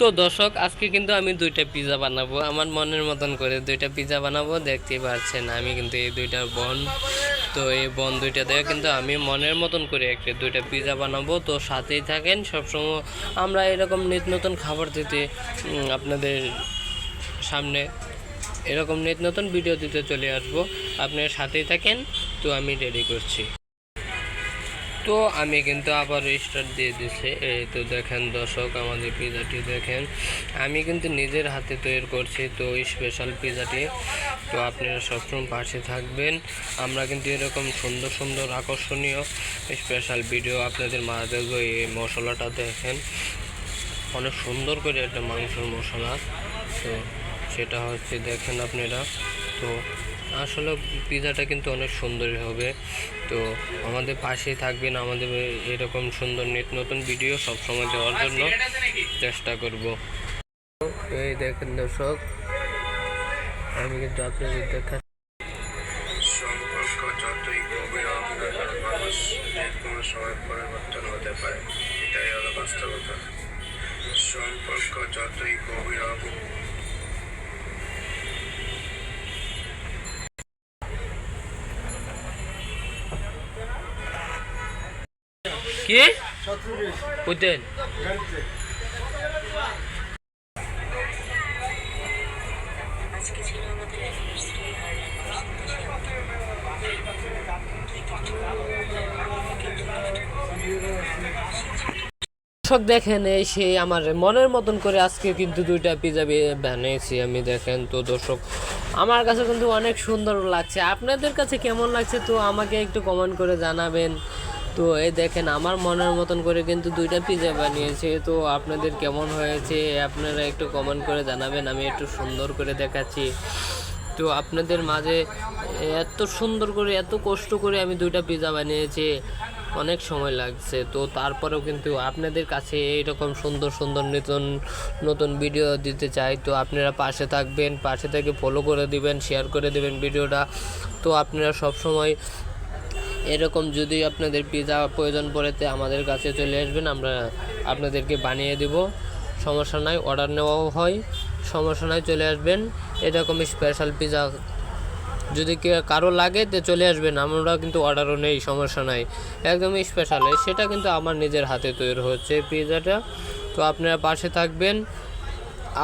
তো দর্শক, আজকে কিন্তু আমি দুইটা পিজা বানাবো। আমার মনের মতন করে দুইটা পিজা বানাবো, দেখতেই পাচ্ছেন আমি কিন্তু এই দুইটা বন। তো এই বন দুইটা দিয়ে কিন্তু আমি মনের মতন করে একটা দুইটা পিজা বানাবো। তো সাথেই থাকেন, সবসময় আমরা এরকম নিত্য নতুন খাবার দিতে আপনাদের সামনে এরকম নিত্য নতুন ভিডিও দিতে চলে আসব। আপনার সাথেই থাকেন, তো আমি রেডি করছি। তো আমি কিন্তু আবার স্টার্ট দিয়ে দিছে। এই তো দেখেন দর্শক, আমাদের পিজাটি দেখেন। আমি কিন্তু নিজের হাতে তৈরি করছি তো স্পেশাল পিজাটি তো আপনারা সবসময় পাশে থাকবেন। আমরা কিন্তু এরকম সুন্দর সুন্দর আকর্ষণীয় স্পেশাল ভিডিও আপনাদের মাঝে দেবো এই মশলাটা দেখেন। অনেক সুন্দর করে একটা মাংসের মশলা। তো সেটা হচ্ছে দেখেন আপনারা। তো আসলে পিজাটা কিন্তু অনেক সুন্দরই হবে। তো আমাদের পাশেই থাকবেন, আমাদের এরকম সুন্দর নিত নতুন ভিডিও সবসময় দেওয়ার জন্য চেষ্টা করব। এই দেখেন দর্শক, আমি কিন্তু আপনাদের দেখা সম্পর্ক যতই গভীর কি? বুঝলেন আজকে ছিল আমাদের অ্যানিভার্সারি আর অ্যানিভার্সারিতে দর্শক দেখেন এই সেই আমার মনের মতন করে আজকে কিন্তু দুইটা পিজা বানিয়েছি আমি দেখেন তো দর্শক। আমার কাছে কিন্তু অনেক সুন্দর লাগছে। আপনাদের কাছে কেমন লাগছে তো আমাকে একটু কমেন্ট করে জানাবেন। তো এই দেখেন, আমার মনের মতন করে কিন্তু দুইটা পিজা বানিয়েছে। তো আপনাদের কেমন হয়েছে? আপনারা একটু কমেন্ট করে জানাবেন, আমি একটু সুন্দর করে দেখাচ্ছি। তো আপনাদের মাঝে এত সুন্দর করে, এত কষ্ট করে আমি দুইটা পিজা বানিয়েছি, অনেক সময় লাগছে। তো তারপরেও কিন্তু আপনাদের কাছে এইরকম সুন্দর সুন্দর নতুন নতুন ভিডিও দিতে চাই। তো আপনারা পাশে থাকবেন, পাশে থেকে ফলো করে দিবেন শেয়ার করে দিবেন ভিডিওটা তো আপনারা সব সময় এরকম যদি আপনাদের পিজা প্রয়োজন পড়েতে আমাদের কাছে চলে আসবেন, আমরা আপনাদেরকে বানিয়ে দেব। সমস্যা নাই অর্ডার নেওয়াও হয়। সমস্যা নাই, চলে আসবেন। এরকম স্পেশাল পিজা যদি কারও লাগে তো চলে আসবেন আমরা কিন্তু অর্ডারও নেই, সমস্যা নাই। একদমই স্পেশাল সেটা কিন্তু আমার নিজের হাতে তৈরি হচ্ছে পিজাটা। তো আপনারা পাশে থাকবেন।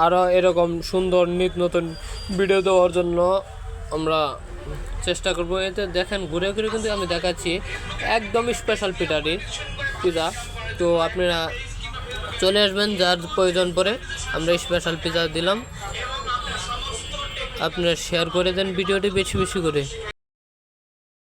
আরও এরকম সুন্দর নিত নতুন ভিডিও দেওয়ার জন্য আমরা চেষ্টা করব। এতে দেখেন, ঘুরে ঘুরে কিন্তু আমি দেখাচ্ছি একদম স্পেশাল পিঠাটি পিজা। তো আপনারা চলে আসবেন যার প্রয়োজন পড়ে, আমরা স্পেশাল পিজা দিলাম। আপনারা শেয়ার করে দেন ভিডিওটি বেশি বেশি করে।